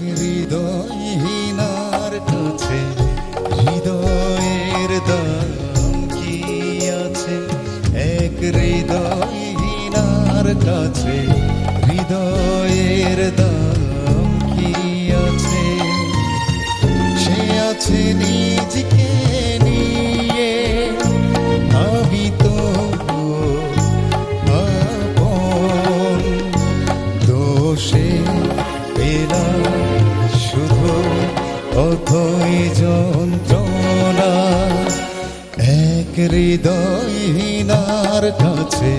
হৃদয়হীনার কাছে, হৃদয়ের দাম কি আছে? এক হৃদয়হীনার কাছে, হৃদয়ের দাম কি আছে? সে আছে নিজকে অথই যন্ত্রণা, এক হৃদয়হীনার কাছে,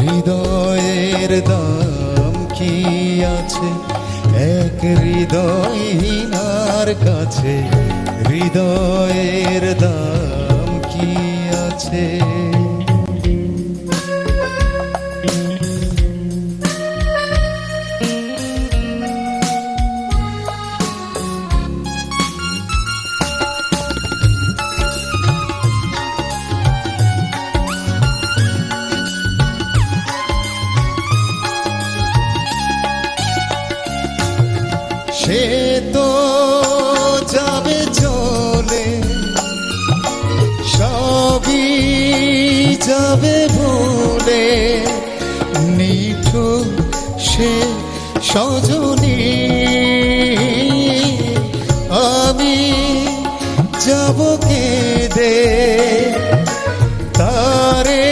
হৃদয়ের দাম কি আছে? এক হৃদয়হীনার কাছে, হৃদয়ের দাম কি আছে? সে তো যাবে চলে, সবই যাবে ভুলে নিঠু সে সজনী, আমি যাব কেঁদে। তারে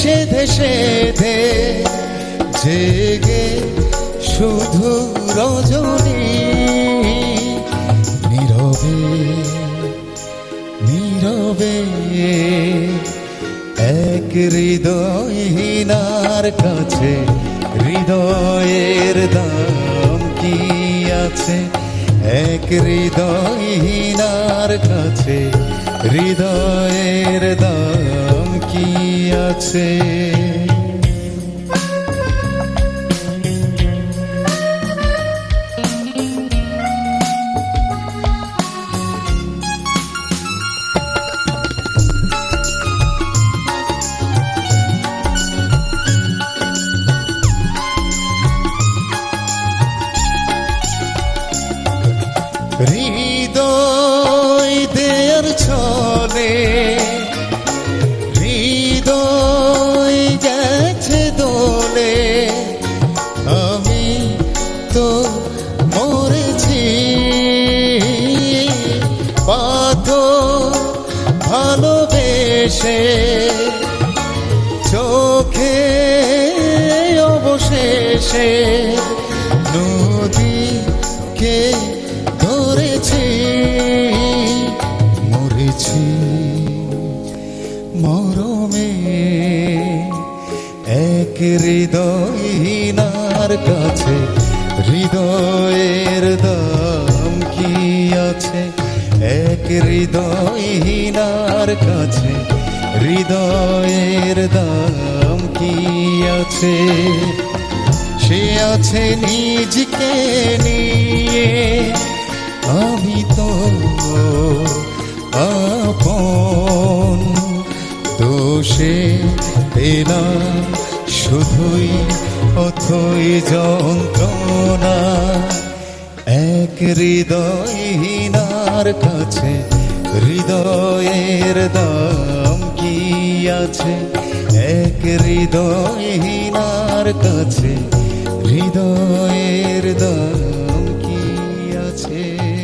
সেধে সেধে জেগে হৃদয়হীনার কাছে হৃদয়ের দাম কি আছে? এক হৃদয়হীনার কাছে হৃদয়ের দাম কি আছে? তো মরেছি। পাথ ভালোবেসে চোখে অবশেষে নদীকে ধরেছি। মরেছি মরমে এক হৃদয়হীনার কাছে। হৃদয়ের দাম কি আছে? এক হৃদয়হীনার কাছে হৃদয়ের দাম কি আছে? সে আছে নিজকে নিয়ে। আমি তো আপন। দোষে পেলাম শুধুই অথই যন্ত্রণা, এক হৃদয়হীনার কাছে, হৃদয়ের দাম কি আছে? এক হৃদয়হীনার কাছে, হৃদয়ের দাম কি আছে?